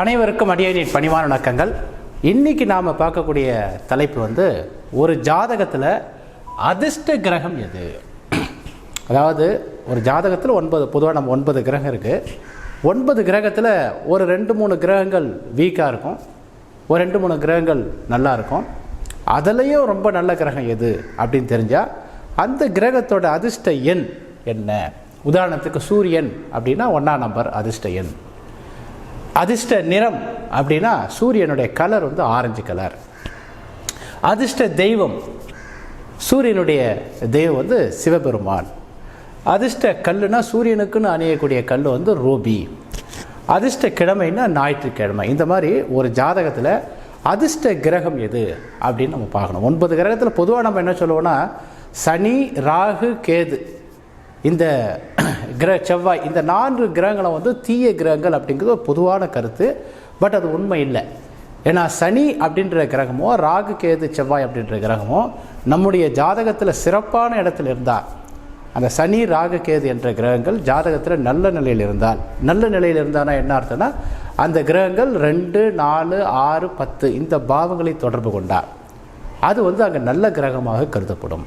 அனைவருக்கும் அடியனின் பணிவான வணக்கங்கள். இன்னைக்கு நாம் பார்க்கக்கூடிய தலைப்பு வந்து ஒரு ஜாதகத்தில் அதிர்ஷ்ட கிரகம் எது? அதாவது ஒரு ஜாதகத்தில் ஒன்பது பொதுவாக நம்ம ஒன்பது கிரகம் இருக்குது ஒன்பது கிரகத்தில் ஒரு ரெண்டு மூணு கிரகங்கள் வீக்காக இருக்கும். ஒரு ரெண்டு மூணு கிரகங்கள் நல்லா இருக்கும். அதுலேயும் ரொம்ப நல்ல கிரகம் எது அப்படின்னு தெரிஞ்சால் அந்த கிரகத்தோட அதிர்ஷ்ட எண் என்ன? உதாரணத்துக்கு சூரியன் அப்படின்னா ஒன்றாம் நம்பர் அதிர்ஷ்ட எண். அதிர்ஷ்ட நிறம் அப்படின்னா சூரியனுடைய கலர் வந்து ஆரஞ்சு கலர் அதிர்ஷ்ட தெய்வம் சூரியனுடைய தெய்வம் வந்து சிவபெருமான். அதிர்ஷ்ட கல்லுனா சூரியனுக்குன்னு அணியக்கூடிய கல் வந்து ரூபி. அதிர்ஷ்ட கிழமைன்னா ஞாயிற்றுக்கிழமை. இந்த மாதிரி ஒரு ஜாதகத்தில் அதிர்ஷ்ட கிரகம் எது அப்படின்னு நம்ம பார்க்கணும். ஒன்பது கிரகத்தில் பொதுவாக நம்ம என்ன சொல்லுவோம்னா சனி ராகு கேது. இந்த கிர செவ்வாய் இந்த நான்கு கிரகங்களை வந்து தீய கிரகங்கள் அப்படிங்கிறது ஒரு பொதுவான கருத்து. பட் அது உண்மை இல்லை. ஏன்னா சனி அப்படின்ற கிரகமோ ராகு கேது செவ்வாய் அப்படின்ற கிரகமோ நம்முடைய ஜாதகத்தில் சிறப்பான இடத்துல இருந்தால் அந்த சனி ராகு கேது என்ற கிரகங்கள் ஜாதகத்தில் நல்ல நிலையில் இருந்தால் நல்ல நிலையில் இருந்தானா என்ன அர்த்தம்னா அந்த கிரகங்கள் ரெண்டு நாலு ஆறு பத்து இந்த பாவங்களை தொடர்பு கொண்டார் அது வந்து அங்கே நல்ல கிரகமாக கருதப்படும்.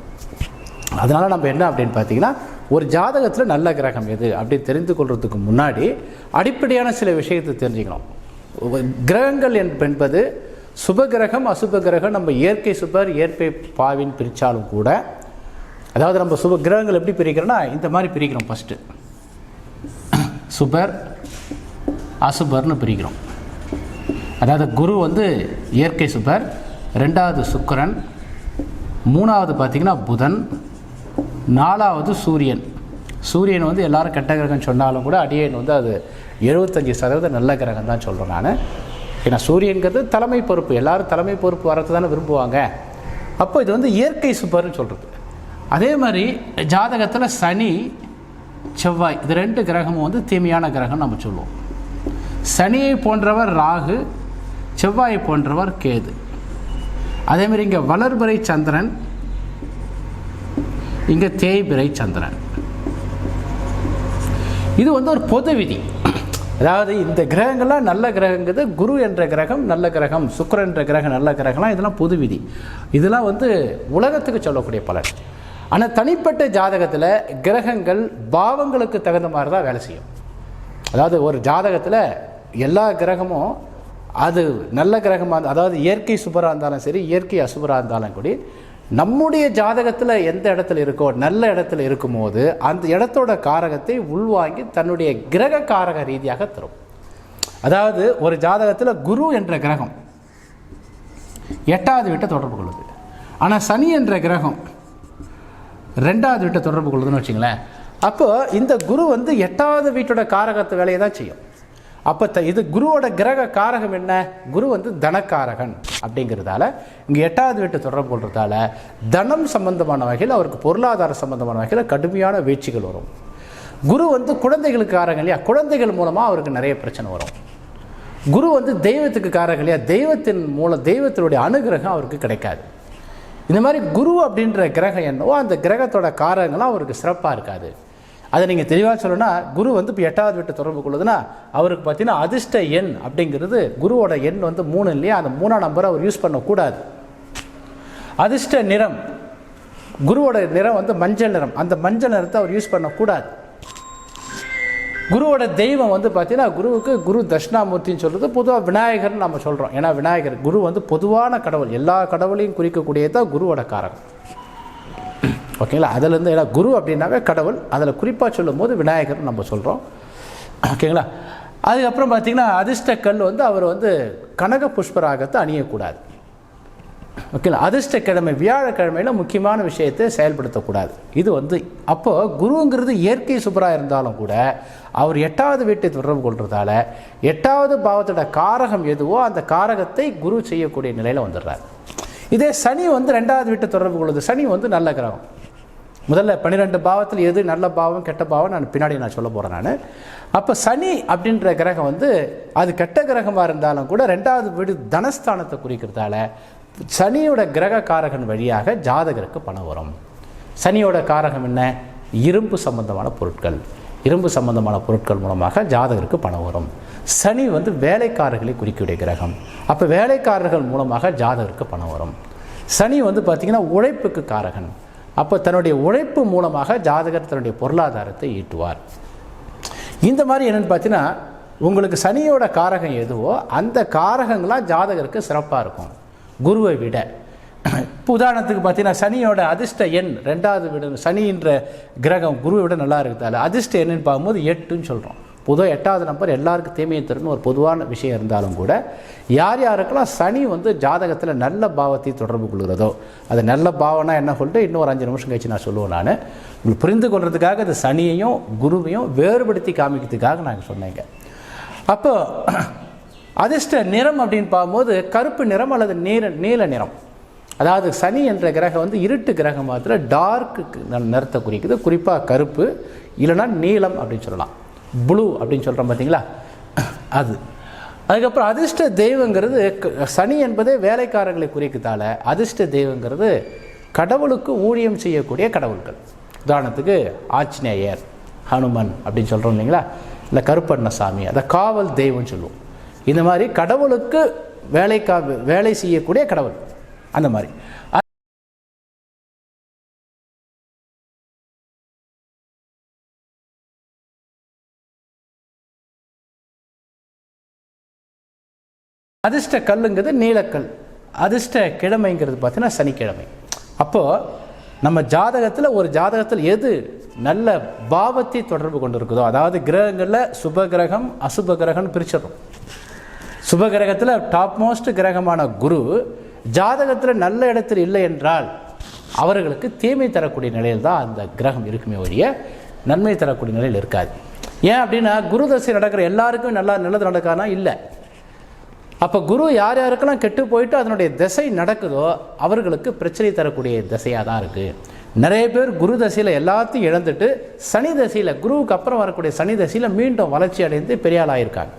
அதனால் நம்ம என்ன அப்படின்னு பார்த்தீங்கன்னா ஒரு ஜாதகத்தில் நல்ல கிரகம் எது அப்படின்னு தெரிந்து கொள்றதுக்கு முன்னாடி அடிப்படையான சில விஷயத்தை தெரிஞ்சுக்கணும். கிரகங்கள் என்பது சுப கிரகம் அசுப கிரகம் நம்ம இயற்கை சுபர் இயற்கை பாவின் பிரித்தாலும் கூட அதாவது நம்ம சுப கிரகங்கள் எப்படி பிரிக்கிறோன்னா இந்த மாதிரி பிரிக்கிறோம் ஃபஸ்ட்டு சுபர் அசுபர்னு பிரிக்கிறோம். அதாவது குரு வந்து இயற்கை சுபர் ரெண்டாவது சுக்கரன் மூணாவது பார்த்திங்கன்னா புதன் நாலாவது சூரியன். சூரியன் வந்து எல்லாரும் கெட்ட கிரகம் சொன்னாலும் கூட அடியேன் வந்து அது எழுபத்தஞ்சி சதவீதம் நல்ல கிரகம் தான் சொல்கிறேன் நான். ஏன்னா சூரியன்கிறது தலைமை பொறுப்பு. எல்லாரும் தலைமை பொறுப்பு வரது தானே விரும்புவாங்க. அப்போ இது வந்து இயற்கை சுப்பர்னு சொல்கிறது அதே மாதிரி ஜாதகத்தில் சனி செவ்வாய் இது ரெண்டு கிரகமும் வந்து தீமையான கிரகம் நம்ம சொல்லுவோம். சனியை போன்றவர் ராகு செவ்வாயை போன்றவர் கேது. அதே மாதிரி இங்கே வளர்பறை சந்திரன் இங்கே தேய்பிரை சந்திரன். இது வந்து ஒரு பொது விதி. அதாவது இந்த கிரகங்கள்லாம் நல்ல கிரகங்கிறது குரு என்ற கிரகம் நல்ல கிரகம் சுக்கரன் என்ற கிரகம் நல்ல கிரகம்லாம் இதெல்லாம் பொது விதி. இதெல்லாம் வந்து உலகத்துக்கு சொல்லக்கூடிய பலன். ஆனால் தனிப்பட்ட ஜாதகத்தில் கிரகங்கள் பாவங்களுக்கு தகுந்த மாதிரி தான் வேலை செய்யும். அதாவது ஒரு ஜாதகத்தில் எல்லா கிரகமும் அது நல்ல கிரகமாக அதாவது இயற்கை சுபராக இருந்தாலும் சரி இயற்கை அசுபராக இருந்தாலும் கூடி நம்முடைய ஜாதகத்தில் எந்த இடத்துல இருக்கோ நல்ல இடத்துல இருக்கும்போது அந்த இடத்தோட காரகத்தை உள்வாங்கி தன்னுடைய கிரக காரக ரீதியாக தரும். அதாவது ஒரு ஜாதகத்தில் குரு என்ற கிரகம் எட்டாவது வீட்டை தொடர்பு கொள்ளுது. ஆனால் சனி என்ற கிரகம் ரெண்டாவது வீட்டை தொடர்பு கொள்ளுதுன்னு வச்சுங்களேன். அப்போ இந்த குரு வந்து எட்டாவது வீட்டோட காரகத்து வேலையை தான் செய்யும். அப்போ த இது குருவோட கிரக காரகம் என்ன? குரு வந்து தனக்காரகன் அப்படிங்கிறதால இங்கே எட்டாவது வீட்டு தொடர்பு கொள்றதால தனம் சம்பந்தமான வகையில் அவருக்கு பொருளாதார சம்பந்தமான வகையில் கடுமையான வீழ்ச்சிகள் வரும். குரு வந்து குழந்தைகளுக்கு காரகம் இல்லையா? குழந்தைகள் மூலமாக அவருக்கு நிறைய பிரச்சனை வரும். குரு வந்து தெய்வத்துக்கு காரகம் இல்லையா? தெய்வத்தின் மூலம் தெய்வத்தினுடைய அனுகிரகம் அவருக்கு கிடைக்காது. இந்த மாதிரி குரு அப்படின்ற கிரகம் என்னவோ அந்த கிரகத்தோட காரகங்கள்லாம் அவருக்கு சிறப்பாக இருக்காது. அதை நீங்கள் தெளிவாக சொல்லணும்னா குரு வந்து இப்போ எட்டாவது வீட்டு தொடர்பு கொள்ளுதுன்னா அவருக்கு பார்த்தீங்கன்னா அதிர்ஷ்ட எண் அப்படிங்கிறது குருவோட எண் வந்து மூணு இல்லையா? அந்த மூணாம் நம்பரை அவர் யூஸ் பண்ணக்கூடாது. அதிர்ஷ்ட நிறம் குருவோட நிறம் வந்து மஞ்சள் நிறம். அந்த மஞ்சள் நிறத்தை அவர் யூஸ் பண்ணக்கூடாது. குருவோட தெய்வம் வந்து பார்த்தீங்கன்னா குருவுக்கு குரு தட்சிணாமூர்த்தின்னு சொல்கிறது பொதுவாக விநாயகர்னு நம்ம சொல்கிறோம் ஏன்னா விநாயகர் குரு வந்து பொதுவான கடவுள். எல்லா கடவுளையும் குறிக்கக்கூடியது தான் குருவோட காரகம். ஓகேங்களா அதுலேருந்து ஏன்னா குரு அப்படின்னாவே கடவுள். அதில் குறிப்பாக சொல்லும்போது விநாயகர் நம்ம சொல்கிறோம் ஓகேங்களா அதுக்கப்புறம் பார்த்திங்கன்னா அதிர்ஷ்ட கல் வந்து அவர் வந்து கனக புஷ்பராகத்தை அணியக்கூடாது. ஓகேங்களா அதிர்ஷ்டக்கிழமை வியாழக்கிழமையில் முக்கியமான விஷயத்தை செயல்படுத்தக்கூடாது. இது வந்து அப்போது குருங்கிறது இயற்கை சுபராக இருந்தாலும் கூட அவர் எட்டாவது வீட்டை தொடர்பு கொள்றதால எட்டாவது பாவத்தோட காரகம் எதுவோ அந்த காரகத்தை குரு செய்யக்கூடிய நிலையில் வந்துடுறார். இதே சனி வந்து ரெண்டாவது வீட்டை தொடர்பு கொள்ளுது சனி வந்து நல்ல கிரகம். முதல்ல பன்னிரெண்டு பாவத்தில் எது நல்ல பாவம் கெட்ட பாவம் நான் பின்னாடி நான் சொல்ல போகிறேன் நான். அப்போ சனி அப்படின்ற கிரகம் வந்து அது கெட்ட கிரகமாக இருந்தாலும் கூட ரெண்டாவது வீடு தனஸ்தானத்தை குறிக்கிறதால சனியோட கிரக காரகன் வழியாக ஜாதகருக்கு பணம் வரும். சனியோட காரகம் என்ன? இரும்பு சம்பந்தமான பொருட்கள். இரும்பு சம்பந்தமான பொருட்கள் மூலமாக ஜாதகருக்கு பணம் வரும். சனி வந்து வேலைக்காரர்களை குறிக்கக்கூடிய கிரகம். அப்போ வேலைக்காரர்கள் மூலமாக ஜாதகருக்கு பணம் வரும். சனி வந்து பார்த்திங்கன்னா உழைப்புக்கு காரகன். அப்போ தன்னுடைய உழைப்பு மூலமாக ஜாதகர் தன்னுடைய பொருளாதாரத்தை ஈட்டுவார். இந்த மாதிரி என்னென்னு பார்த்தீங்கன்னா உங்களுக்கு சனியோட காரகம் எதுவோ அந்த காரகங்களாக ஜாதகருக்கு சிறப்பாக இருக்கும். குருவை விட. இப்போ உதாரணத்துக்கு பார்த்தீங்கன்னா சனியோட அதிர்ஷ்ட எண் ரெண்டாவது விட சனின்ற கிரகம் குருவை விட நல்லா இருக்கிறதால அதிர்ஷ்ட எண்ணுன்னு பார்க்கும்போது எட்டுன்னு சொல்கிறோம் புது எட்டாவது நம்பர் எல்லாருக்கும் தீமையை தரும்னு ஒரு பொதுவான விஷயம் இருந்தாலும் கூட யார் யாருக்கெல்லாம் சனி வந்து ஜாதகத்தில் நல்ல பாவத்தை தொடர்பு கொள்கிறதோ அது நல்ல பாவனா என்ன சொல்லிட்டு இன்னொரு அஞ்சு நிமிஷம் கழிச்சு நான் சொல்லுவேன் நான். உங்களுக்கு புரிந்து கொள்றதுக்காக அது சனியையும் குருவையும் வேறுபடுத்தி காமிக்கிறதுக்காக நாங்கள் சொன்னேங்க. அப்போ அதிர்ஷ்ட நிறம் அப்படின்னு பார்க்கும்போது கருப்பு நிறம் அல்லது நீர நீல நிறம். அதாவது சனி என்ற கிரகம் வந்து இருட்டு கிரகம் மாத்திர டார்க்கு நிறத்தை குறிக்குது. குறிப்பாக கருப்பு இல்லைன்னா நீலம் அப்படின்னு சொல்லலாம். ப்ளூ அப்படின்னு சொல்கிறோம் பார்த்தீங்களா அது. அதுக்கப்புறம் அதிர்ஷ்ட தெய்வங்கிறது க- சனி என்பதே வேலைக்காரர்களை குறிக்கத்தால் அதிர்ஷ்ட தெய்வங்கிறது கடவுளுக்கு ஊழியம் செய்யக்கூடிய கடவுள்கள். உதாரணத்துக்கு ஆஞ்சநேயர் ஹனுமன் அப்படின்னு சொல்கிறோம் இல்லைங்களா? இல்லை கருப்பண்ணசாமி அதை காவல் தெய்வம்னு சொல்லுவோம். இந்த மாதிரி கடவுளுக்கு வேலைக்கா வேலை செய்யக்கூடிய கடவுள். அந்த மாதிரி. அதிர்ஷ்ட கல்லுங்கிறது நீலக்கல். அதிர்ஷ்ட கிழமைங்கிறது பார்த்தீங்கன்னா சனிக்கிழமை. அப்போது நம்ம ஜாதகத்தில் ஒரு ஜாதகத்தில் எது நல்ல பாவத்தை தொடர்பு கொண்டு இருக்குதோ அதாவது கிரகங்களில் சுப கிரகம் அசுப கிரகம்னு பிரிச்சிடும் சுப கிரகத்தில் டாப் மோஸ்ட் கிரகமான குரு ஜாதகத்தில் நல்ல இடத்தில் இல்லை என்றால் அவர்களுக்கு தீமை தரக்கூடிய நிலையில் தான் அந்த கிரகம் இருக்குமே ஒழிய நன்மை தரக்கூடிய நிலையில் இருக்காது. ஏன் அப்படின்னா குரு தசை நடக்கிற எல்லாருக்கும் நல்லா நல்லது நடக்கானா இல்லை. அப்போ குரு யார் யாருக்கெல்லாம் கெட்டு போயிட்டு அதனுடைய திசை நடக்குதோ அவர்களுக்கு பிரச்சனை தரக்கூடிய திசையாக தான் இருக்குது நிறைய பேர் குரு தசையில் எல்லாத்தையும் இழந்துட்டு சனி தசையில் குருவுக்கு அப்புறம் வரக்கூடிய சனி தசையில் மீண்டும் வளர்ச்சி அடைந்து பெரிய ஆளாயிருக்காங்க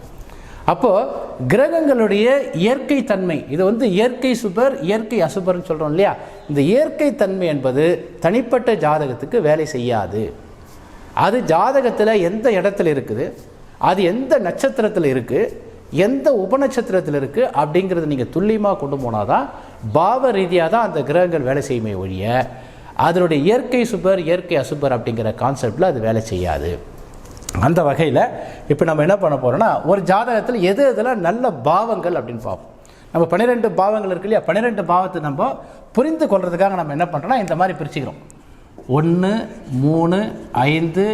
அப்போது கிரகங்களுடைய இயற்கை தன்மை இது வந்து இயற்கை சுபர் இயற்கை அசுபர்னு சொல்கிறோம் இல்லையா? இந்த இயற்கை தன்மை என்பது தனிப்பட்ட ஜாதகத்துக்கு வேலை செய்யாது. அது ஜாதகத்தில் எந்த இடத்துல இருக்குது? அது எந்த நட்சத்திரத்தில் இருக்குது எந்த உபநட்சத்திரத்தில் இருக்குது அப்படிங்கிறத நீங்கள் துல்லியமாக கொண்டு போனால் தான் பாவ ரீதியாக தான் அந்த கிரகங்கள் வேலை செய்யுமே ஒழிய அதனுடைய இயற்கை சுபர் இயற்கை அசுபர் அப்படிங்கிற கான்செப்டில் அது வேலை செய்யாது. அந்த வகையில் இப்போ நம்ம என்ன பண்ண போகிறோம்னா ஒரு ஜாதகத்தில் எது எதெல்லாம் நல்ல பாவங்கள் அப்படின்னு பார்ப்போம். நம்ம பன்னிரெண்டு பாவங்கள் இருக்கு இல்லையா? பன்னிரெண்டு பாவத்தை நம்ம புரிந்து கொள்றதுக்காக நம்ம என்ன பண்ணுறோம்னா இந்த மாதிரி பிரிச்சுக்கிறோம். ஒன்று மூணு ஐந்து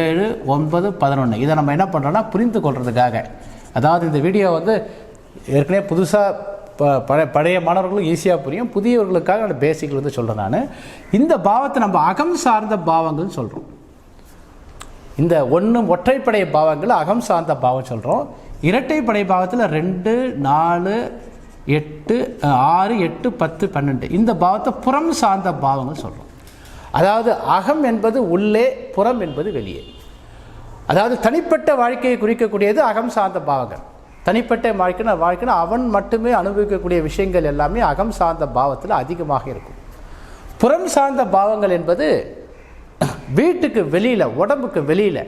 ஏழு ஒன்பது பதினொன்று இதை நம்ம என்ன பண்ணுறோன்னா புரிந்து கொள்றதுக்காக அதாவது இந்த வீடியோ வந்து ஏற்கனவே புதுசாக ப பழைய பழைய மாணவர்களும் ஈஸியாக புரியும். புதியவர்களுக்காக அந்த பேசிக்கில் வந்து சொல்கிறேன் நான். இந்த பாவத்தை நம்ம அகம் சார்ந்த பாவங்கள்னு சொல்கிறோம் இந்த ஒன்று ஒற்றைப்படை பாவங்கள் அகம் சார்ந்த பாவம் சொல்கிறோம் இரட்டைப்படை பாவத்தில் ரெண்டு நாலு எட்டு ஆறு எட்டு பத்து பன்னெண்டு. இந்த பாவத்தை புறம் சார்ந்த பாவங்கள் சொல்கிறோம் அதாவது அகம் என்பது உள்ளே புறம் என்பது வெளியே. அதாவது தனிப்பட்ட வாழ்க்கையை குறிக்கக்கூடியது அகம் சார்ந்த பாவங்கள். தனிப்பட்ட வாழ்க்கைனா வாழ்க்கைனா அவன் மட்டுமே அனுபவிக்கக்கூடிய விஷயங்கள் எல்லாமே அகம் சார்ந்த பாவத்தில் அதிகமாக இருக்கும். புறம் சார்ந்த பாவங்கள் என்பது வீட்டுக்கு வெளியில் உடம்புக்கு வெளியில்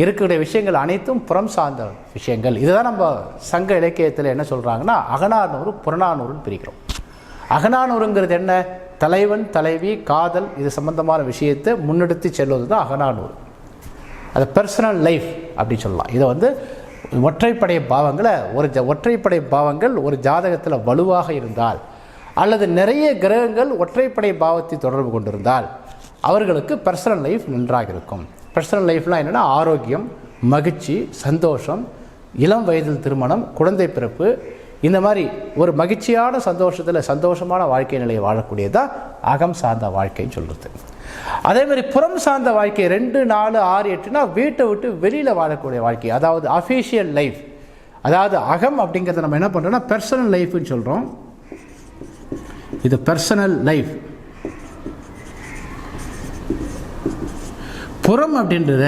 இருக்கக்கூடிய விஷயங்கள் அனைத்தும் புறம் சார்ந்த விஷயங்கள். இதுதான் நம்ம சங்க இலக்கியத்தில் என்ன சொல்கிறாங்கன்னா அகநானூறு புறநானூறுன்னு பிரிக்கிறோம். அகநானூறுங்கிறது என்ன? தலைவன் தலைவி காதல் இது சம்பந்தமான விஷயத்தை முன்னெடுத்து செல்வது தான் அகநானூறு. அது பர்சனல் லைஃப் அப்படி சொல்லலாம். இதை வந்து ஒற்றைப்படை பாவங்களை ஒரு ஜ ஒற்றைப்படை பாவங்கள் ஒரு ஜாதகத்தில் வலுவாக இருந்தால் அல்லது நிறைய கிரகங்கள் ஒற்றைப்படை பாவத்தை தொடர்பு கொண்டிருந்தால் அவர்களுக்கு பர்சனல் லைஃப் நன்றாக இருக்கும். பர்சனல் லைஃப்லாம் என்னென்னா ஆரோக்கியம் மகிழ்ச்சி சந்தோஷம் இளம் வயதில் திருமணம் குழந்தை பிறப்பு இந்த மாதிரி ஒரு மகிழ்ச்சியான சந்தோஷத்தில் சந்தோஷமான வாழ்க்கை நிலையை வாழக்கூடியதான் அகம் சார்ந்த வாழ்க்கைன்னு சொல்கிறது அதே மாதிரி புறம் சார்ந்த வாழ்க்கை ரெண்டு நாலு ஆறு எட்டுனா வீட்டை விட்டு வெளியில் வாழக்கூடிய வாழ்க்கை. அதாவது அஃபீஷியல் லைஃப் அதாவது அகம் அப்படிங்கிறத நம்ம என்ன பண்ணுறோம்னா பர்சனல் லைஃப்னு சொல்கிறோம் இது பர்சனல் லைஃப் புறம் அப்படின்றத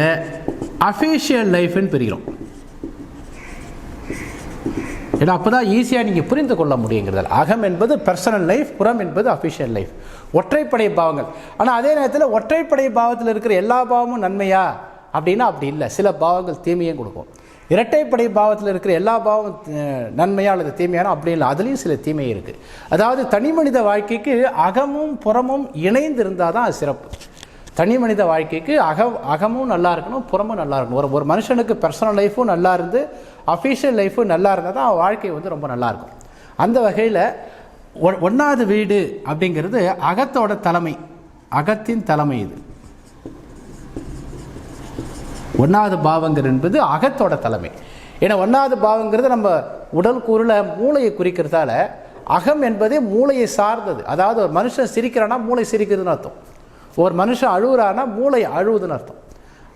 அஃபீஷியல் லைஃப்னு பிரிக்கிறோம். ஏன்னா அப்போ தான் ஈஸியாக நீங்கள் புரிந்து கொள்ள முடியுங்கிறதால். அகம் என்பது பர்சனல் லைஃப் புறம் என்பது அஃபிஷியல் லைஃப் ஒற்றைப்படை பாவங்கள். ஆனால் அதே நேரத்தில் ஒற்றைப்படை பாவத்தில் இருக்கிற எல்லா பாவமும் நன்மையா? அப்படின்னா அப்படி இல்லை. சில பாவங்கள் தீமையும் கொடுக்கும். இரட்டைப்படை பாவத்தில் இருக்கிற எல்லா பாவம் நன்மையாக அல்லது தீமையான அப்படி இல்லை. அதுலேயும் சில தீமை இருக்குது அதாவது தனி மனித வாழ்க்கைக்கு அகமும் புறமும் இணைந்து இருந்தால் தான் சிறப்பு. தனி மனித வாழ்க்கைக்கு அக அகமும் நல்லா இருக்கணும் புறமும் நல்லா இருக்கணும். ஒரு ஒரு மனுஷனுக்கு பர்சனல் லைஃப்பும் நல்லா இருந்து அஃபீஷியல் லைஃப்பும் நல்லா இருந்தால் தான் அவன் வாழ்க்கை வந்து ரொம்ப நல்லாயிருக்கும் அந்த வகையில் ஒன்றாவது வீடு அப்படிங்கிறது அகத்தோட தலைமை அகத்தின் தலைமை இது. ஒன்றாவது பாவங்கள் என்பது அகத்தோட தலைமை. ஏன்னா ஒன்றாவது பாவங்கிறது நம்ம உடல் கூறில் மூளையை குறிக்கிறதால அகம் என்பதே மூளையை சார்ந்தது. அதாவது ஒரு மனுஷன் சிரிக்கிறானா மூளை சிரிக்கிறதுன்னு அர்த்தம். ஒரு மனுஷன் அழுகுறானா மூளை அழுவுதுன்னு அர்த்தம்.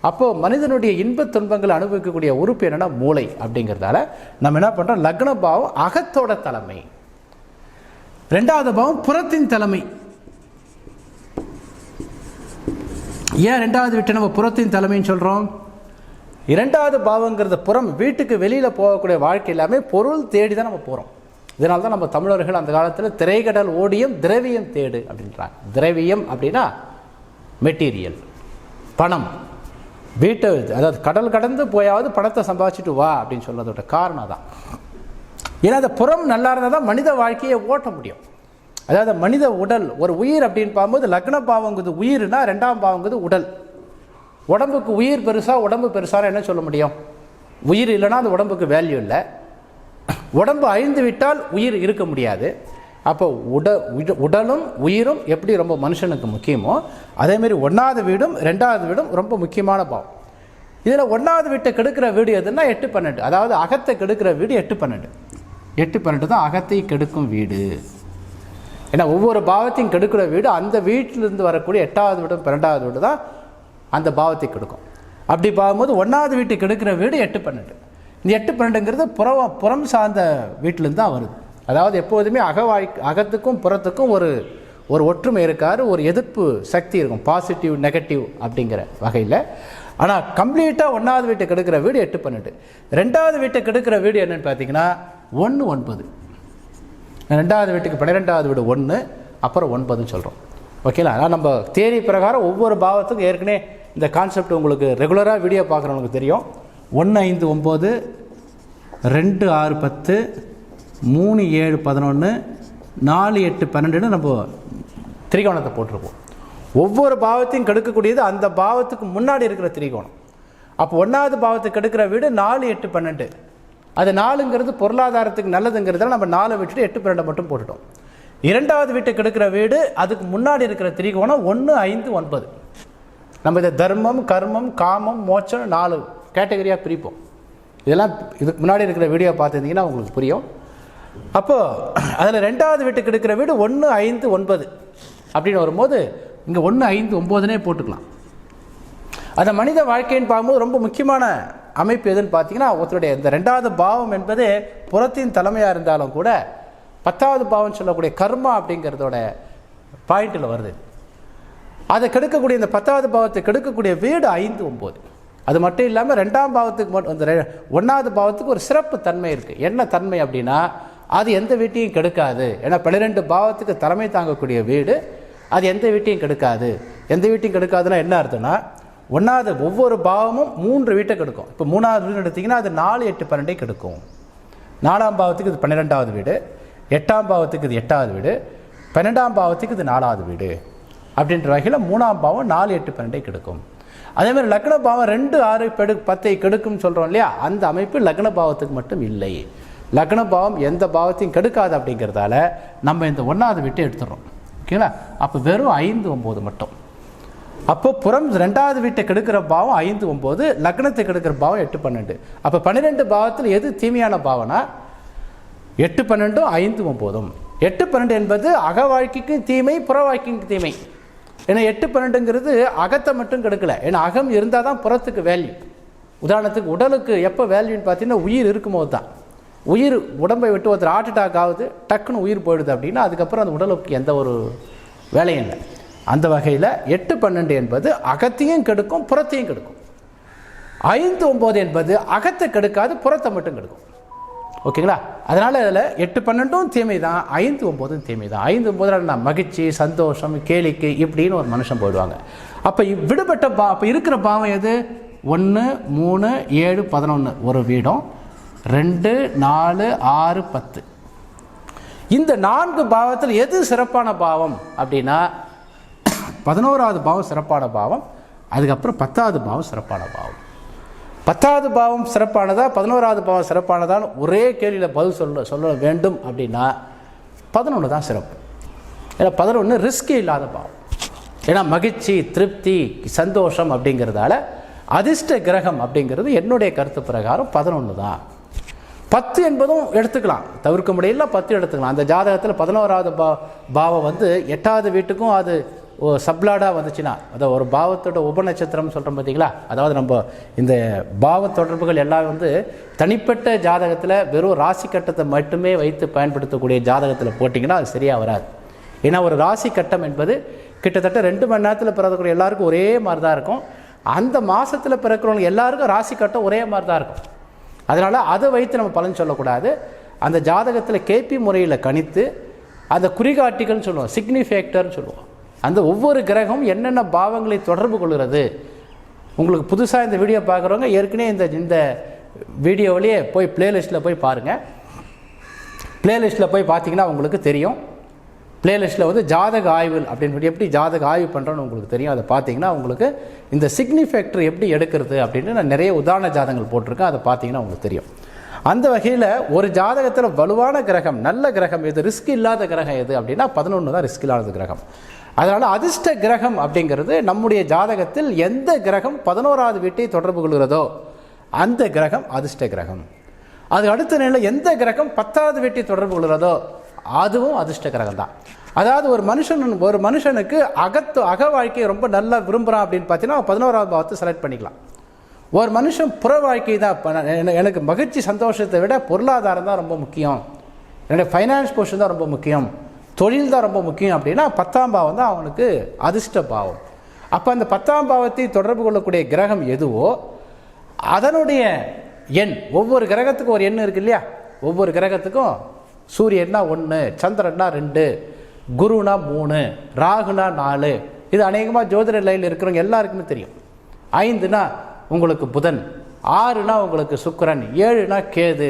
அப்போது மனிதனுடைய இன்பத் துன்பங்களை அனுபவிக்கக்கூடிய உறுப்பு என்னன்னா மூளை அப்படிங்கிறதால நம்ம என்ன பண்ணுறோம் லக்ன பாவம் அகத்தோட தலைமை. ரெண்டாவது பாவம் புறத்தின் தலைமை. ஏன் ரெண்டாவது வீட்டை நம்ம புறத்தின் தலைமைன்னு சொல்கிறோம் இரண்டாவது பாவங்கிறது புறம் வீட்டுக்கு வெளியில் போகக்கூடிய வாழ்க்கை எல்லாமே பொருள் தேடி தான் நம்ம போகிறோம் இதனால தான் நம்ம தமிழர்கள் அந்த காலத்தில் திரைக்கடல் ஓடியம் திரவியம் தேடு அப்படின்றாங்க. திரவியம் அப்படின்னா மெட்டீரியல் பணம். வீட்டை அதாவது கடல் கடந்து போயாவது பணத்தை சம்பாதிச்சுட்டு வா அப்படின்னு சொல்கிறதோட காரணம் தான் ஏன்னா அந்த புறம் நல்லா இருந்தால் தான் மனித வாழ்க்கையை ஓட்ட முடியும். அதாவது மனித உடல் ஒரு உயிர் அப்படின்னு பார்க்கும்போது லக்ன பாவங்குது உயிர்னா ரெண்டாம் பாவங்குது உடல். உடம்புக்கு உயிர் பெருசாக உடம்பு பெருசாக என்ன சொல்ல முடியும்? உயிர் இல்லைன்னா அந்த உடம்புக்கு வேல்யூ இல்லை. உடம்பு அழிந்து விட்டால் உயிர் இருக்க முடியாது. அப்போ உட உட- உடலும் உயிரும் எப்படி ரொம்ப மனுஷனுக்கு முக்கியமோ அதேமாரி ஒன்றாவது வீடும் ரெண்டாவது வீடும் ரொம்ப முக்கியமான பாவம். இதில் ஒன்றாவது வீட்டை கெடுக்கிற வீடு எதுன்னா எட்டு பன்னெண்டு. அதாவது அகத்தை கெடுக்கிற வீடு எட்டு பன்னெண்டு. எட்டு பன்னெண்டு தான் அகத்தை கெடுக்கும் வீடு. ஏன்னா ஒவ்வொரு பாவத்தையும் கெடுக்கிற வீடு அந்த வீட்டிலிருந்து வரக்கூடிய எட்டாவது வீடும் பன்னெண்டாவது வீடு தான் அந்த பாவத்தை கெடுக்கும். அப்படி பார்க்கும்போது ஒன்றாவது வீட்டை கெடுக்கிற வீடு எட்டு பன்னெண்டு. இந்த எட்டு பன்னெண்டுங்கிறது புறம் புறம் சார்ந்த வீட்டிலேருந்து தான் வருது. அதாவது எப்போதுமே அகவாய் அகத்துக்கும் புறத்துக்கும் ஒரு ஒரு ஒற்றுமை இருக்கார் ஒரு எதிர்ப்பு சக்தி இருக்கும் பாசிட்டிவ் நெகட்டிவ் அப்படிங்கிற வகையில். ஆனால் கம்ப்ளீட்டாக ஒன்றாவது வீட்டை கெடுக்கிற வீடு எட்டு பன்னெண்டு. ரெண்டாவது வீட்டை கெடுக்கிற வீடு என்னென்னு பார்த்தீங்கன்னா ஒன்று ஒன்பது. ரெண்டாவது வீட்டுக்கு பன்னிரெண்டாவது வீடு ஒன்று அப்புறம் ஒன்பதுன்னு சொல்கிறோம் ஓகேங்களா? ஆனால் நம்ம தேரி பிரகாரம் ஒவ்வொரு பாவத்துக்கும் ஏற்கனவே இந்த கான்செப்ட் உங்களுக்கு ரெகுலராக வீடியோ பார்க்குறவங்களுக்கு தெரியும். ஒன்று ஐந்து ஒம்பது ரெண்டு ஆறு பத்து மூணு ஏழு பதினொன்று நாலு எட்டு பன்னெண்டுன்னு நம்ம திரிகோணத்தை போட்டிருப்போம். ஒவ்வொரு பாவத்தையும் கெடுக்கக்கூடியது அந்த பாவத்துக்கு முன்னாடி இருக்கிற திரிகோணம். அப்போ ஒன்றாவது பாவத்துக்கு கெடுக்கிற வீடு நாலு எட்டு பன்னெண்டு. அது நாலுங்கிறது பொருளாதாரத்துக்கு நல்லதுங்கிறதுல நம்ம நாலை விட்டுட்டு எட்டு பன்னெண்டை மட்டும் போட்டுட்டோம். இரண்டாவது வீட்டுக்கு எடுக்கிற வீடு அதுக்கு முன்னாடி இருக்கிற திரிகோணம் ஒன்று ஐந்து ஒன்பது. நம்ம இதை தர்மம் கர்மம் காமம் மோட்சம் நாலு கேட்டகரியாக பிரிப்போம். இதெல்லாம் இதுக்கு முன்னாடி இருக்கிற வீடியோ பார்த்துருந்தீங்கன்னா உங்களுக்கு புரியும். அப்போது அதில் ரெண்டாவது வீட்டுக்கு எடுக்கிற வீடு ஒன்று ஐந்து ஒன்பது அப்படின்னு வரும்போது இங்கே ஒன்று ஐந்து ஒம்போதுனே போட்டுக்கலாம். அந்த மனித வாழ்க்கைன்னு பார்க்கும்போது ரொம்ப முக்கியமான அமைப்பு எதுன்னு பார்த்தீங்கன்னா ஒருத்தருடைய இந்த ரெண்டாவது பாவம் என்பது புறத்தின் தலைமையாக இருந்தாலும் கூட பத்தாவது பாவம்னு சொல்லக்கூடிய கர்மா அப்படிங்கிறதோட பாயிண்டில் வருது. அதை கெடுக்கக்கூடிய இந்த பத்தாவது பாவத்தை கெடுக்கக்கூடிய வீடு ஐந்து ஒம்பது அது மட்டும் இல்லாமல் ரெண்டாம் பாவத்துக்கு மட்டும் அந்த ஒன்றாவது பாவத்துக்கு ஒரு சிறப்பு தன்மை இருக்குது என்ன தன்மை அப்படின்னா அது எந்த வீட்டையும் கெடுக்காது. ஏன்னா பன்னிரெண்டு பாவத்துக்கு தலைமை தாங்கக்கூடிய வீடு அது எந்த வீட்டையும் கெடுக்காது. எந்த வீட்டையும் கெடுக்காதுன்னா என்ன அர்த்தம்னா ஒன்றாவது ஒவ்வொரு பாவமும் மூன்று வீட்டை கெடுக்கும். இப்போ மூணாவது வீடு எடுத்தீங்கன்னா அது நாலு எட்டு பன்னெண்டே கெடுக்கும். நாலாம் பாவத்துக்கு இது பன்னிரெண்டாவது வீடு. எட்டாம் பாவத்துக்கு இது எட்டாவது வீடு. பன்னெண்டாம் பாவத்துக்கு இது நாலாவது வீடு. அப்படின்ற வகையில் மூணாம் பாவம் நாலு எட்டு பன்னெண்டை கெடுக்கும். அதே மாதிரி லக்ன பாவம் ரெண்டு ஆறு பெடு பத்தை கெடுக்கும்னு சொல்கிறோம் இல்லையா? அந்த அமைப்பு லக்ன பாவத்துக்கு மட்டும் இல்லை. லக்ன பாவம் எந்த பாவத்தையும் கெடுக்காது அப்படிங்கிறதால நம்ம இந்த ஒன்றாவது வீட்டை எடுத்துடுறோம். ஓகேங்களா? அப்போ வெறும் ஐந்து ஒம்பது மட்டும். அப்போ புறம் ரெண்டாவது வீட்டை கெடுக்கிற பாவம் ஐந்து ஒம்பது லக்னத்தை கெடுக்கிற பாவம் எட்டு பன்னெண்டு. அப்போ பன்னிரெண்டு பாவத்தில் எது தீமையான பாவனா எட்டு பன்னெண்டும் ஐந்து ஒம்போதும். எட்டு பன்னெண்டு என்பது அக வாழ்க்கைக்கும் தீமை புற வாழ்க்கைக்கும் தீமை. ஏன்னா எட்டு பன்னெண்டுங்கிறது அகத்தை மட்டும் கெடுக்கல. ஏன்னா அகம் இருந்தால் தான் புறத்துக்கு வேல்யூ உதாரணத்துக்கு உடலுக்கு எப்போ வேல்யூன்னு பார்த்தீங்கன்னா உயிர் இருக்கும்போது தான் உயிர் உடம்பை விட்டு ஒருத்தர் ஹார்ட் அட்டாக் ஆகுது டக்குன்னு உயிர் போயிடுது அப்படின்னா அதுக்கப்புறம் அந்த உடலுக்கு எந்த ஒரு வேலையும் இல்லை. அந்த வகையில் எட்டு பன்னெண்டு என்பது அகத்தையும் கெடுக்கும் புறத்தையும் கெடுக்கும். ஐந்து ஒம்பது என்பது அகத்தை கெடுக்காது புறத்தை மட்டும் கெடுக்கும். ஓகேங்களா? அதனால் இதில் எட்டு பன்னெண்டும் தீமை தான் ஐந்து ஒம்போதும் தீமை தான் ஐந்து ஒம்போதில் நான் மகிழ்ச்சி சந்தோஷம் கேளிக்கை இப்படின்னு ஒரு மனுஷன் போயிடுவாங்க. அப்போ விடுபட்ட பா அப்போ இருக்கிற பாவம் எது? ஒன்று மூணு ஏழு பதினொன்று ஒரு வீடும் ரெண்டு நாலு ஆறு பத்து. இந்த நான்கு பாவத்தில் எது சிறப்பான பாவம் அப்படின்னா பதினோராவது பாவம் சிறப்பான பாவம் அதுக்கப்புறம் பத்தாவது பாவம் சிறப்பான பாவம். பத்தாவது பாவம் சிறப்பானதா பதினோராவது பாவம் சிறப்பானதான்னு ஒரே கேள்வியில் பதில் சொல்ல சொல்ல வேண்டும் அப்படின்னா பதினொன்று தான் சிறப்பு. ஏன்னா பதினொன்று ரிஸ்கே இல்லாத பாவம். ஏன்னா மகிழ்ச்சி திருப்தி சந்தோஷம் அப்படிங்கிறதால அதிர்ஷ்ட கிரகம் அப்படிங்கிறது என்னுடைய கருத்து பிரகாரம் பதினொன்று தான். பத்து என்பதும் எடுத்துக்கலாம். தவிர்க்க முடியல பத்து எடுத்துக்கலாம். அந்த ஜாதகத்தில் பதினோராவது பா பாவம் வந்து எட்டாவது வீட்டுக்கும் அது சப்லாடாக வந்துச்சுன்னா அதை ஒரு பாவத்தோட உபநட்சத்திரம் சொல்கிறோம் பார்த்தீங்களா அதாவது நம்ம இந்த பாவ தொடர்புகள் எல்லாம் வந்து தனிப்பட்ட ஜாதகத்தில் வெறும் ராசி கட்டத்தை மட்டுமே வைத்து பயன்படுத்தக்கூடிய ஜாதகத்தில் போட்டிங்கன்னா அது சரியாக வராது. ஏன்னா ஒரு ராசி கட்டம் என்பது கிட்டத்தட்ட ரெண்டு மணி நேரத்தில் பிறக்கக்கூடிய எல்லாருக்கும் ஒரே மாதிரி தான் இருக்கும். அந்த மாதத்தில் பிறக்கிறவங்க எல்லாருக்கும் ராசி கட்டம் ஒரே மாதிரி தான் இருக்கும். அதனால் அதை வைத்து நம்ம பலன் சொல்லக்கூடாது. அந்த ஜாதகத்தில் கேபி முறையில் கணித்து அந்த குறிகாட்டிகள்னு சொல்லுவோம் சிக்னிஃபேக்டர்னு சொல்லுவோம். அந்த ஒவ்வொரு கிரகம் என்னென்ன பாவங்களை தொடர்பு கொள்கிறது. உங்களுக்கு புதுசாக இந்த வீடியோ பார்க்குறவங்க ஏற்கனவே இந்த இந்த வீடியோவிலேயே போய் பிளேலிஸ்ட்டில் போய் பாருங்கள் பிளேலிஸ்ட்டில் போய் பார்த்தீங்கன்னா உங்களுக்கு தெரியும். பிளேலிஸ்ட்டில் வந்து ஜாதக ஆய்வு அப்படின்னு எப்படி ஜாதக ஆய்வு பண்ணுறோன்னு உங்களுக்கு தெரியும். அதை பார்த்தீங்கன்னா உங்களுக்கு இந்த சிக்னிஃபேக்டர் எப்படி எடுக்கிறது அப்படின்னு நான் நிறைய உதாரண ஜாதகங்கள் போட்டிருக்கேன். அதை பார்த்தீங்கன்னா உங்களுக்கு தெரியும். அந்த வகையில் ஒரு ஜாதகத்தில் வலுவான கிரகம் நல்ல கிரகம் எது? ரிஸ்க் இல்லாத கிரகம் எது அப்படின்னா பதினொன்று தான் ரிஸ்க் இல்லாத கிரகம். அதனால் அதிர்ஷ்ட கிரகம் அப்படிங்கிறது நம்முடைய ஜாதகத்தில் எந்த கிரகம் பதினோராவது வீட்டை தொடர்பு கொள்கிறதோ அந்த கிரகம் அதிர்ஷ்ட கிரகம். அது அடுத்த நிலையில் எந்த கிரகம் பத்தாவது வீட்டை தொடர்பு கொள்கிறதோ அதுவும் அதிர்ஷ்ட கிரகம் தான் அதாவது ஒரு மனுஷன் ஒரு மனுஷனுக்கு அகத்து அக வாழ்க்கையை ரொம்ப நல்லா விரும்புகிறான் அப்படின்னு பார்த்தீங்கன்னா பதினோராவது பாவத்தை செலக்ட் பண்ணிக்கலாம். ஒரு மனுஷன் புற வாழ்க்கை தான் எனக்கு மகிழ்ச்சி சந்தோஷத்தை விட பொருளாதாரம் தான் ரொம்ப முக்கியம். என்னுடைய ஃபைனான்ஸ் போர்ஷன் தான் ரொம்ப முக்கியம். தொழில் தான் ரொம்ப முக்கியம் அப்படின்னா பத்தாம் பாவம் தான் அவனுக்கு அதிர்ஷ்ட பாவம். அப்போ அந்த பத்தாம் பாவத்தை தொடர்பு கொள்ளக்கூடிய கிரகம் எதுவோ அதனுடைய எண் ஒவ்வொரு கிரகத்துக்கும் ஒரு எண் இருக்கு இல்லையா? ஒவ்வொரு கிரகத்துக்கும் சூரியன்னா ஒன்று சந்திரன்னா ரெண்டு குருனா மூணு ராகுனா நாலு. இது அநேகமாக ஜோதிட லைனில் இருக்கிறவங்க எல்லாருக்குமே தெரியும். ஐந்துனா உங்களுக்கு புதன் ஆறுனா உங்களுக்கு சுக்கரன் ஏழுனா கேது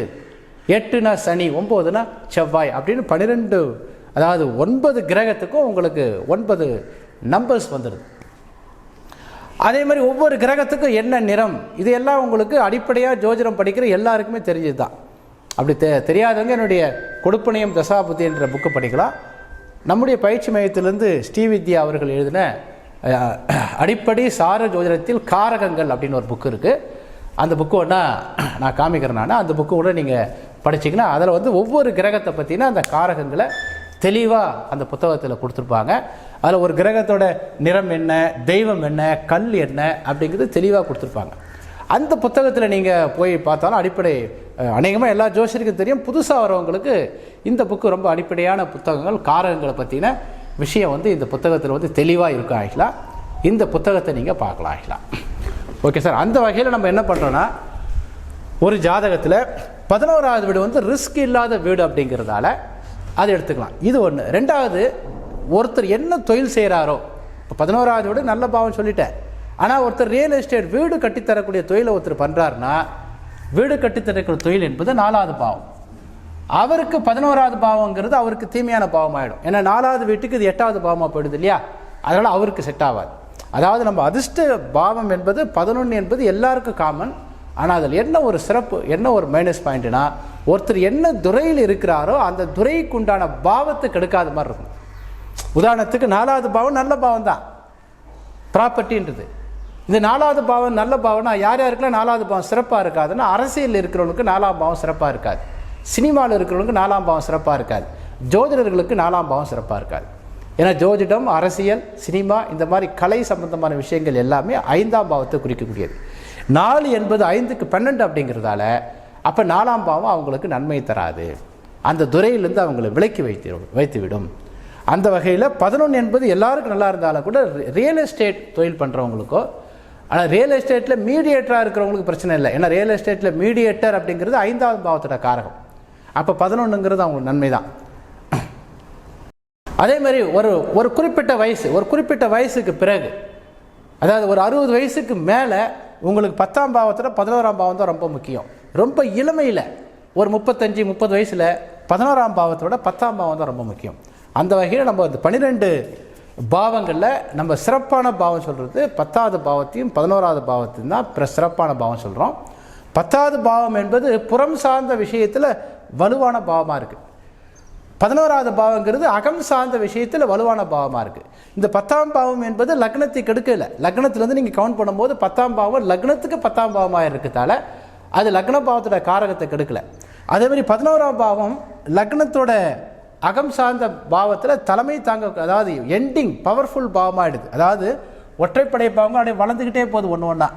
எட்டுனா சனி ஒம்போதுனா செவ்வாய் அப்படின்னு பன்னிரெண்டு அதாவது ஒன்பது கிரகத்துக்கும் உங்களுக்கு ஒன்பது நம்பர்ஸ் வந்துடுது. அதே மாதிரி ஒவ்வொரு கிரகத்துக்கும் என்ன நிறம் இது எல்லாம் உங்களுக்கு அடிப்படையாக ஜோதிடம் படிக்கிற எல்லாருக்குமே தெரிஞ்சது தான் அப்படி தெ தெரியாதவங்க என்னுடைய கொடுப்பனையும் தசாபுத்தி என்ற புக்கு படிக்கலாம். நம்முடைய பயிற்சி மையத்திலிருந்து ஸ்ரீவித்யா அவர்கள் எழுதின அடிப்படை சார ஜோதிடத்தில் காரகங்கள் அப்படின்னு ஒரு புக்கு இருக்குது அந்த புக்கு ஒன்றா நான் காமிக்கிறேன் நான். அந்த புக்கு கூட நீங்கள் படிச்சிங்கன்னா அதில் வந்து ஒவ்வொரு கிரகத்தை பற்றினா அந்த காரகங்களை தெளிவாக அந்த புத்தகத்தில் கொடுத்துருப்பாங்க. அதில் ஒரு கிரகத்தோட நிறம் என்ன தெய்வம் என்ன கல் என்ன அப்படிங்கிறது தெளிவாக கொடுத்துருப்பாங்க. அந்த புத்தகத்தில் நீங்கள் போய் பார்த்தாலும் அடிப்படை அநேகமாக எல்லா ஜோசியருக்கும் தெரியும். புதுசாக வரவங்களுக்கு இந்த புக்கு ரொம்ப அடிப்படையான புத்தகங்கள் காரகங்களை பற்றின விஷயம் வந்து இந்த புத்தகத்தில் வந்து தெளிவாக இருக்கும் ஆகிலா. இந்த புத்தகத்தை நீங்கள் பார்க்கலாம் ஆகிலாம் ஓகே சார் அந்த வகையில் நம்ம என்ன பண்ணுறோன்னா ஒரு ஜாதகத்தில் பதினோராவது வீடு வந்து ரிஸ்க் இல்லாத வீடு அப்படிங்கிறதால அதை எடுத்துக்கலாம். இது ஒன்று ரெண்டாவது ஒருத்தர் என்ன தொழில் செய்கிறாரோ இப்போ பதினோராவது விட நல்ல பாவம் சொல்லிட்டேன். ஆனால் ஒருத்தர் ரியல் எஸ்டேட் வீடு கட்டித்தரக்கூடிய தொழிலை ஒருத்தர் பண்ணுறாருன்னா வீடு கட்டித்தரக்கூடிய தொழில் என்பது நாலாவது பாவம். அவருக்கு பதினோராவது பாவங்கிறது அவருக்கு தீமையான பாவம் ஆகிடும் ஏன்னா நாலாவது வீட்டுக்கு இது எட்டாவது பாவமாக போயிடுது இல்லையா? அதனால் அவருக்கு செட் ஆகாது. அதாவது நம்ம அதிர்ஷ்ட பாவம் என்பது பதினொன்று என்பது எல்லாருக்கும் காமன் ஆனால் அதில் என்ன ஒரு சிறப்பு என்ன ஒரு மைனஸ் பாயிண்ட்னா ஒருத்தர் என்ன துறையில் இருக்கிறாரோ அந்த துறைக்கு உண்டான பாவத்தை கெடுக்காத மாதிரி இருக்கும். உதாரணத்துக்கு நாலாவது பாவம் நல்ல பாவம் தான். ப்ராப்பர்ட்டின்றது இந்த நாலாவது பாவம் நல்ல பாவம்னா யார் யாருக்கெல்லாம் நாலாவது பாவம் சிறப்பாக இருக்காதுன்னா அரசியலில் இருக்கிறவங்களுக்கு நாலாம் பாவம் சிறப்பாக இருக்காது. சினிமாவில் இருக்கிறவங்களுக்கு நாலாம் பாவம் சிறப்பாக இருக்காது. ஜோதிடர்களுக்கு நாலாம் பாவம் சிறப்பாக இருக்காது. ஏன்னா ஜோதிடம் அரசியல் சினிமா இந்த மாதிரி கலை சம்பந்தமான விஷயங்கள் எல்லாமே ஐந்தாம் பாவத்தை குறிக்கக்கூடியது. நாலு என்பது ஐந்துக்கு பன்னெண்டு அப்படிங்கிறதால அப்போ நாலாம் பாவம் அவங்களுக்கு நன்மை தராது. அந்த துறையிலேருந்து அவங்களை விலக்கி வைத்து வைத்துவிடும். அந்த வகையில் பதினொன்று என்பது எல்லாருக்கும் நல்லா இருந்தாலும் கூட ரியல் எஸ்டேட் தொழில் பண்ணுறவங்களுக்கோ ஆனால் ரியல் எஸ்டேட்டில் மீடியேட்டராக இருக்கிறவங்களுக்கு பிரச்சனை இல்லை. ஏன்னா ரியல் எஸ்டேட்டில் மீடியேட்டர் அப்படிங்கிறது ஐந்தாவது பாவத்தோட காரகம். அப்போ பதினொன்றுங்கிறது அவங்களுக்கு நன்மை தான். அதே மாதிரி ஒரு ஒரு குறிப்பிட்ட வயசு ஒரு குறிப்பிட்ட வயசுக்கு பிறகு அதாவது ஒரு அறுபது வயசுக்கு மேலே உங்களுக்கு பத்தாம் பாவத்தில் பதினோராம் பாவம் தான் ரொம்ப முக்கியம். ரொம்ப இளமையில் ஒரு முப்பத்தஞ்சு முப்பது வயசில் பதினோராம் பாவத்தோட பத்தாம் பாவம் தான் ரொம்ப முக்கியம். அந்த வகையில் நம்ம இந்த பன்னிரெண்டு பாவங்களில் நம்ம சிறப்பான பாவம் சொல்கிறது பத்தாவது பாவத்தையும் பதினோராவது பாவத்தையும் தான் பிற சிறப்பான பாவம் சொல்கிறோம் பத்தாவது பாவம் என்பது புறம் சார்ந்த விஷயத்தில் வலுவான பாவமாக இருக்குது பதினோராவது பாவங்கிறது அகம் சார்ந்த விஷயத்தில் வலுவான பாவமாக இருக்குது இந்த பத்தாம் பாவம் என்பது லக்னத்தை கெடுக்கலை. லக்னத்திலேருந்து நீங்கள் கவுண்ட் பண்ணும்போது பத்தாம் பாவம் லக்னத்துக்கு பத்தாம் பாவமாக இருக்கிறதால அது லக்ன பாவத்தோட காரகத்தை கெடுக்கல. அதே மாதிரி பதினோராம் பாவம் லக்னத்தோட அகம் சார்ந்த பாவத்தில் தலைமை தாங்க அதாவது எண்டிங் பவர்ஃபுல் பாவமாகிடுது அதாவது ஒற்றைப்படை பாவங்கள் அப்படியே வளர்ந்துக்கிட்டே போகுது ஒன்று ஒன்றா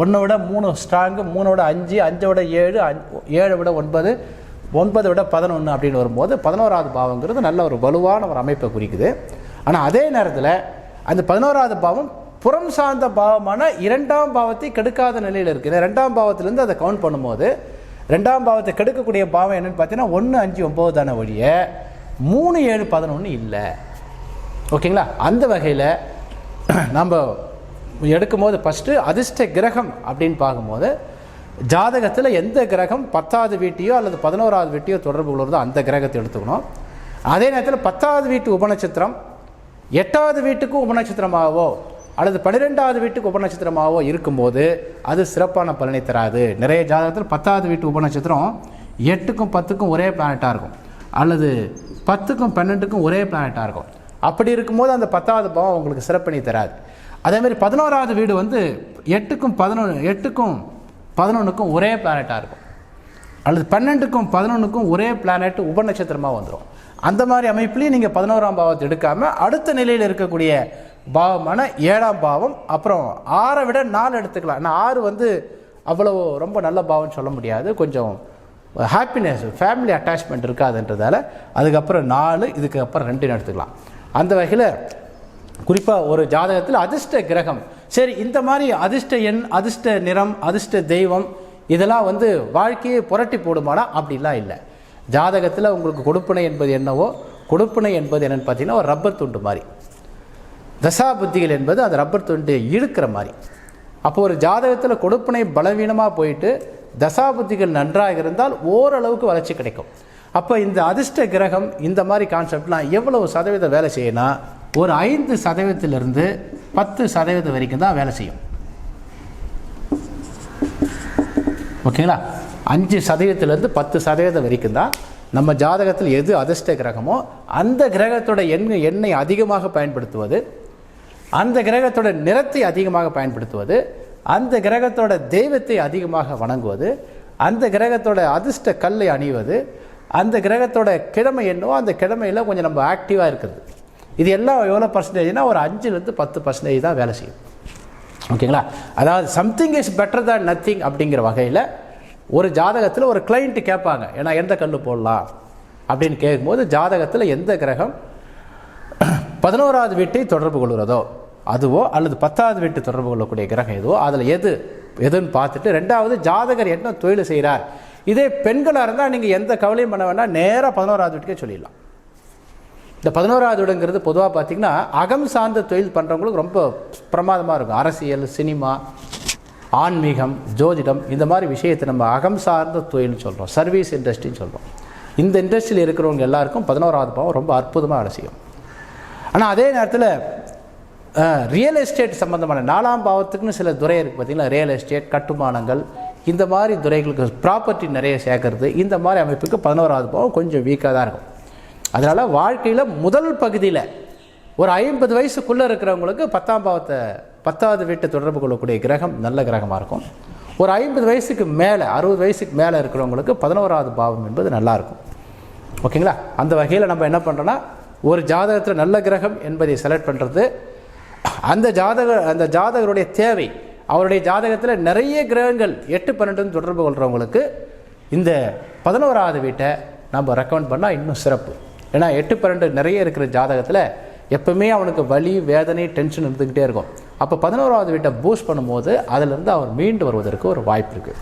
ஒன்றை விட மூணு ஸ்ட்ராங்கு மூணோட அஞ்சு அஞ்சோட விட ஏழு அஞ்சு ஏழை விட ஒன்பது ஒன்பதை விட பதினொன்று அப்படின்னு வரும்போது பதினோராவது பாவங்கிறது நல்ல ஒரு வலுவான ஒரு அமைப்பை குறிக்குது. ஆனால் அதே நேரத்தில் அந்த பதினோராவது பாவம் புறம் சார்ந்த பாவமான இரண்டாம் பாவத்தை கெடுக்காத நிலையில் இருக்குது ரெண்டாம் பாவத்திலேருந்து அதை கவுண்ட் பண்ணும்போது ரெண்டாம் பாவத்தை கெடுக்கக்கூடிய பாவம் என்னன்னு பார்த்தீங்கன்னா ஒன்று அஞ்சு ஒம்பது தானே ஒழிய மூணு ஏழு பதினொன்று இல்லை. ஓகேங்களா? அந்த வகையில் நம்ம எடுக்கும்போது ஃபஸ்ட்டு அதிர்ஷ்ட கிரகம் அப்படின்னு பார்க்கும்போது ஜாதகத்தில் எந்த கிரகம் பத்தாவது வீட்டையோ அல்லது பதினோராவது வீட்டையோ தொடர்பு கொள்வதோ அந்த கிரகத்தை எடுத்துக்கணும். அதே நேரத்தில் பத்தாவது வீட்டு உபநட்சத்திரம் எட்டாவது வீட்டுக்கும் உபநட்சத்திரமாகவோ அல்லது பன்னிரெண்டாவது வீட்டுக்கு உபநட்சத்திரமாகவோ இருக்கும்போது அது சிறப்பான பலனை தராது. நிறைய ஜாதகத்தில் பத்தாவது வீட்டு உபநட்சத்திரம் எட்டுக்கும் பத்துக்கும் ஒரே பிளானட்டாக இருக்கும். அல்லது பத்துக்கும் பன்னெண்டுக்கும் ஒரே பிளானட்டாக இருக்கும். அப்படி இருக்கும்போது அந்த பத்தாவது பாவம் உங்களுக்கு சிறப்பினை தராது. அதேமாதிரி பதினோராவது வீடு வந்து எட்டுக்கும் பதினொன்று எட்டுக்கும் பதினொன்றுக்கும் ஒரே பிளானட்டாக இருக்கும். அல்லது பன்னெண்டுக்கும் பதினொன்றுக்கும் ஒரே பிளானட் உபநட்சத்திரமாக வந்துடும் அந்த மாதிரி அமைப்புலேயும் நீங்கள் பதினோராம் பாவத்தை எடுக்காமல் அடுத்த நிலையில் இருக்கக்கூடிய பாவமான ஏழாம் பாவம். அப்புறம் ஆறை விட நாலு எடுத்துக்கலாம். ஏன்னா ஆறு வந்து அவ்வளோ ரொம்ப நல்ல பாவம்னு சொல்ல முடியாது. கொஞ்சம் ஹாப்பினஸ் ஃபேமிலி அட்டாச்மெண்ட் இருக்காதுன்றதால அதுக்கப்புறம் நாலு இதுக்கு அப்புறம் ரெண்டுன்னு எடுத்துக்கலாம். அந்த வகையில் குறிப்பாக ஒரு ஜாதகத்தில் அதிர்ஷ்ட கிரகம். சரி இந்த மாதிரி அதிர்ஷ்ட எண் அதிர்ஷ்ட நிறம் அதிர்ஷ்ட தெய்வம் இதெல்லாம் வந்து வாழ்க்கையை புரட்டி போடுமானா அப்படிலாம் இல்லை. ஜாதகத்தில் உங்களுக்கு கொடுப்பனை என்பது என்னவோ? கொடுப்பனை என்பது என்னென்னு பார்த்தீங்கன்னா ஒரு ரப்பர் துண்டு மாதிரி. தசா புத்திகள் என்பது அந்த ரப்பர் துண்டு இழுக்கிற மாதிரி. அப்போ ஒரு ஜாதகத்தில் கொடுப்பனை பலவீனமாக போயிட்டு தசா புத்திகள் நன்றாக இருந்தால் ஓரளவுக்கு வளர்ச்சி கிடைக்கும். அப்போ இந்த அதிர்ஷ்ட கிரகம் இந்த மாதிரி கான்செப்ட்லாம் எவ்வளவு சதவீதம் வேலை செய்யணும் ஒரு ஐந்து சதவீதத்திலிருந்து பத்து சதவீதம் வரைக்கும் தான் வேலை செய்யும். ஓகேங்களா அஞ்சு சதவீதத்திலேருந்து பத்து சதவீதம் வரைக்கும் தான் நம்ம ஜாதகத்தில் எது அதிர்ஷ்ட கிரகமோ அந்த கிரகத்தோட எண் எண்ணெய் அதிகமாக பயன்படுத்துவது அந்த கிரகத்தோட நிறத்தை அதிகமாக பயன்படுத்துவது அந்த கிரகத்தோட தெய்வத்தை அதிகமாக வணங்குவது அந்த கிரகத்தோட அதிர்ஷ்ட கல்லை அணிவது அந்த கிரகத்தோட கிழமை என்னவோ அந்த கிழமையில் கொஞ்சம் நம்ம ஆக்டிவாக இருக்கிறது. இது எல்லாம் எவ்வளோ பர்சன்டேஜ்னா ஒரு அஞ்சுலேருந்து பத்து பர்சன்டேஜ் தான் வேலை செய்யும். ஓகேங்களா அதாவது சம்திங் இஸ் பெட்டர் தான் நத்திங் அப்படிங்கிற வகையில் ஒரு ஜாதகத்தில் ஒரு கிளைண்ட்டு கேட்பாங்க ஏன்னா எந்த கல் போடலாம்? அப்படின்னு கேட்கும்போது ஜாதகத்தில் எந்த கிரகம் பதினோராவது வீட்டை தொடர்பு கொள்கிறதோ அதுவோ அல்லது பத்தாவது வீட்டு தொடர்பு கொள்ளக்கூடிய கிரகம் எதுவோ அதில் எது எதுன்னு பார்த்துட்டு ரெண்டாவது ஜாதகர் என்ன தொழில் செய்கிறார் இதே பெண்களாக இருந்தால் நீங்கள் எந்த கவலையும் பண்ண வேண்டாம். நேராக பதினோராவது வீட்டுக்கே சொல்லிடலாம். இந்த பதினோராவது வீடுங்கிறது பொதுவாக பார்த்தீங்கன்னா அகம் சார்ந்த தொழில் பண்ணுறவங்களுக்கு ரொம்ப பிரமாதமாக இருக்கும். அரசியல் சினிமா ஆன்மீகம் ஜோதிடம் இந்த மாதிரி விஷயத்தை நம்ம அகம் சார்ந்த தொழில்னு சொல்கிறோம் சர்வீஸ் இண்டஸ்ட்ரின்னு சொல்கிறோம் இந்த இண்டஸ்ட்ரியில் இருக்கிறவங்க எல்லாருக்கும் பதினோராவது பாவம் ரொம்ப அற்புதமாக வேலை செய்யும் ஆனால் அதே நேரத்தில் ரியல் எஸ்டேட் சம்மந்தமான நாலாம் பாவத்துக்குன்னு சில துறை இருக்குது பார்த்தீங்களா? ரியல் எஸ்டேட் கட்டுமானங்கள் இந்த மாதிரி துறைகளுக்கு ப்ராப்பர்ட்டி நிறைய சேர்க்கறது இந்த மாதிரி அமைப்புக்கு பதினோராவது பாவம் கொஞ்சம் வீக்காக தான் இருக்கும். அதனால் வாழ்க்கையில் முதல் பகுதியில் ஒரு ஐம்பது வயசுக்குள்ளே இருக்கிறவங்களுக்கு பத்தாம் பாவத்தை பத்தாவது வீட்டை தொடர்பு கொள்ளக்கூடிய கிரகம் நல்ல கிரகமாக இருக்கும். ஒரு ஐம்பது வயசுக்கு மேலே அறுபது வயசுக்கு மேலே இருக்கிறவங்களுக்கு பதினோராவது பாவம் என்பது நல்லாயிருக்கும் ஓகேங்களா? அந்த வகையில் நம்ம என்ன பண்ணுறோன்னா ஒரு ஜாதகத்தில் நல்ல கிரகம் என்பதை செலக்ட் பண்ணுறது அந்த ஜாதக அந்த ஜாதகருடைய தேவை. அவருடைய ஜாதகத்தில் நிறைய கிரகங்கள் எட்டு பன்னெண்டுன்னு தொடர்பு கொள்கிறவங்களுக்கு இந்த பதினோராவது வீட்டை நம்ம ரெக்கமெண்ட் பண்ணால் இன்னும் சிறப்பு. ஏன்னா எட்டு பன்னெண்டு நிறைய இருக்கிற ஜாதகத்தில் எப்பவுமே அவனுக்கு வலி வேதனை டென்ஷன் இருந்துக்கிட்டே இருக்கும். அப்போ பதினோராவது வீட்டை பூஸ்ட் பண்ணும்போது அதிலிருந்து அவர் மீண்டு வருவதற்கு ஒரு வாய்ப்பு இருக்குது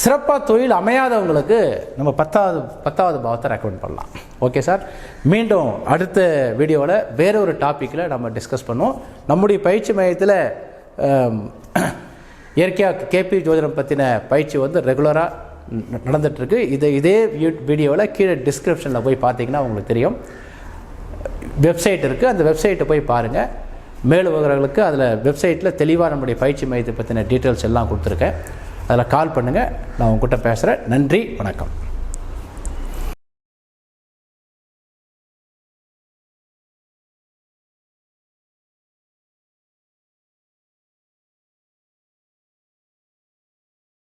சிறப்பாக தொழில் அமையாதவங்களுக்கு நம்ம பத்தாவது பத்தாவது பாவத்தை ரெக்கமெண்ட் பண்ணலாம். Okay sir. மீண்டும் அடுத்த வீடியோவில் வேற ஒரு டாப்பிக்கில் நம்ம டிஸ்கஸ் பண்ணுவோம். நம்முடைய பயிற்சி மையத்தில் இயற்கையாக கேபி ஜோதிடம் பற்றின பயிற்சி வந்து ரெகுலராக நடந்துகிட்ருக்கு. இது இதே வீடியோவில் கீழே டிஸ்கிரிப்ஷனில் போய் பார்த்தீங்கன்னா உங்களுக்கு தெரியும். வெப்சைட் இருக்குது அந்த வெப்சைட்டை போய் பாருங்கள் மேலும் அதில் வெப்சைட்டில் தெளிவாக நம்முடைய பயிற்சி மையத்தை பற்றின டீட்டெயில்ஸ் எல்லாம் கொடுத்துருக்கேன். அதில் கால் பண்ணுங்கள் நான் உங்ககிட்ட பேசுகிறேன். நன்றி. வணக்கம்.